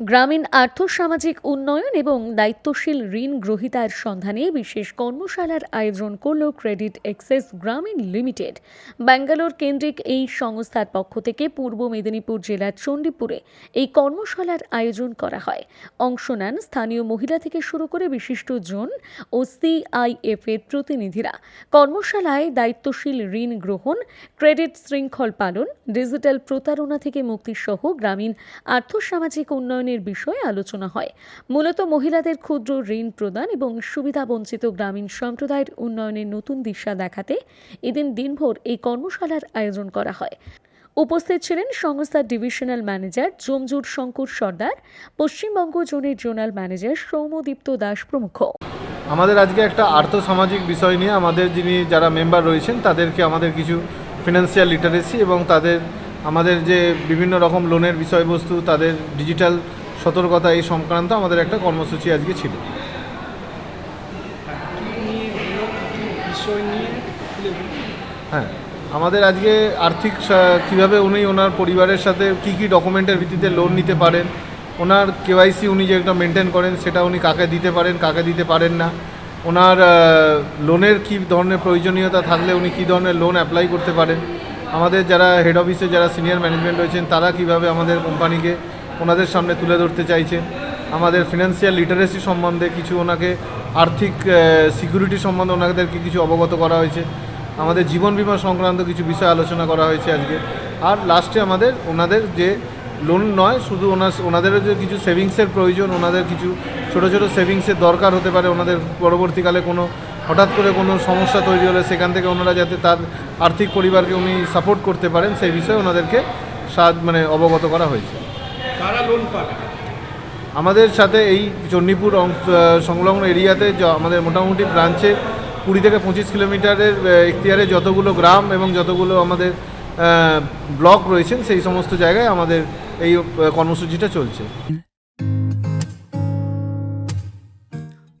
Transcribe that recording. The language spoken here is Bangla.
গ্রামীণ আর্থসামাজিক উন্নয়ন এবং দায়িত্বশীল ঋণ গ্রহীতার সন্ধানে বিশেষ কর্মশালার আয়োজন করল credit access Grameen limited. Bangalore কেন্দ্রিক এই সংস্থার পক্ষ থেকে পূর্ব মেদিনীপুর জেলার চণ্ডীপুরে এই কর্মশালার আয়োজন করা হয়। অংশ নেন স্থানীয় মহিলা থেকে শুরু করে বিশিষ্ট জন ও সিআইএফ এর প্রতিনিধিরা। কর্মশালায় দায়িত্বশীল ঋণ গ্রহণ, ক্রেডিট শৃঙ্খল পালন, ডিজিটাল প্রতারণা থেকে মুক্তিসহ গ্রামীণ আর্থসামাজিক উন্নয়নের বিষয়ে আলোচনা হয়। মূলত মহিলাদের ক্ষুদ্র ঋণ প্রদান এবং সুবিধাবঞ্চিত গ্রামীণ সম্প্রদায়ের উন্নয়নের নতুন দিশা দেখাতে এদিন দিনভর এই কর্মশালার আয়োজন করা হয়। উপস্থিত ছিলেন সংস্থার ডিভিশনাল ম্যানেজার জমজুর শঙ্কর সর্দার, পশ্চিমবঙ্গ জোনের জোনাল ম্যানেজার সৌম্যদীপ্ত দাস প্রমুখ। আমাদের আজকে একটা আর্থসামাজিক বিষয় নিয়ে আমাদের যিনি যারা মেম্বার রয়েছেন তাদেরকে আমাদের কিছু ফিনান্সিয়াল লিটারেসি এবং তাদের আমাদের যে বিভিন্ন রকম লোনের বিষয়বস্তু, তাদের ডিজিটাল সতর্কতা এই সংক্রান্ত আমাদের একটা কর্মসূচি আজকে ছিল। হ্যাঁ আমাদের আজকে আর্থিক কীভাবে উনি ওনার পরিবারের সাথে কি কি ডকুমেন্টের ভিত্তিতে লোন নিতে পারেন, ওনার কেওয়াইসি উনি যেটা মেনটেন করেন, সেটা উনি কাকে দিতে পারেন, কাকে দিতে পারেন না, ওনার লোনের কী ধরনের প্রয়োজনীয়তা থাকলে উনি কী ধরনের লোন অ্যাপ্লাই করতে পারেন আমাদের যারা হেড অফিসে যারা সিনিয়র ম্যানেজমেন্ট রয়েছেন, তারা কীভাবে আমাদের কোম্পানিকে ওনাদের সামনে তুলে ধরতে চাইছেন? আমাদের ফিনান্সিয়াল লিটারেসি সম্বন্ধে কিছু ওনাকে আর্থিক সিকিউরিটি সম্বন্ধে ওনাদেরকে কিছু অবগত করা হয়েছে। আমাদের জীবন বীমা সংক্রান্ত কিছু বিষয় আলোচনা করা হয়েছে আজকে। আর লাস্টে আমাদের ওনাদের যে লোন নয়, শুধু ওনার, ওনাদেরও যে কিছু সেভিংসের প্রয়োজন, ওনাদের কিছু ছোট ছোট সেভিংসের দরকার হতে পারে, ওনাদের পরবর্তীকালে কোনো হঠাৎ করে কোনো সমস্যা তৈরি হলে সেখান থেকে ওনারা যাতে তার আর্থিক পরিবারকে উনি সাপোর্ট করতে পারেন সেই বিষয়ে ওনাদেরকে সাহায্য মানে অবগত করা হয়েছে। কারা লোন পাবে? আমাদের সাথে এই চণ্ডীপুর অংশ- সংলগ্ন এরিয়াতে য- আমাদের মোটামুটি ব্রাঞ্চে কুড়ি থেকে পঁচিশ কিলোমিটারের আহ, এখতিয়ারে যতগুলো গ্রাম এবং যতগুলো আমাদের ব্লক রয়েছেন সেই সমস্ত জায়গায় আমাদের এই কর্মসূচিটা চলছে।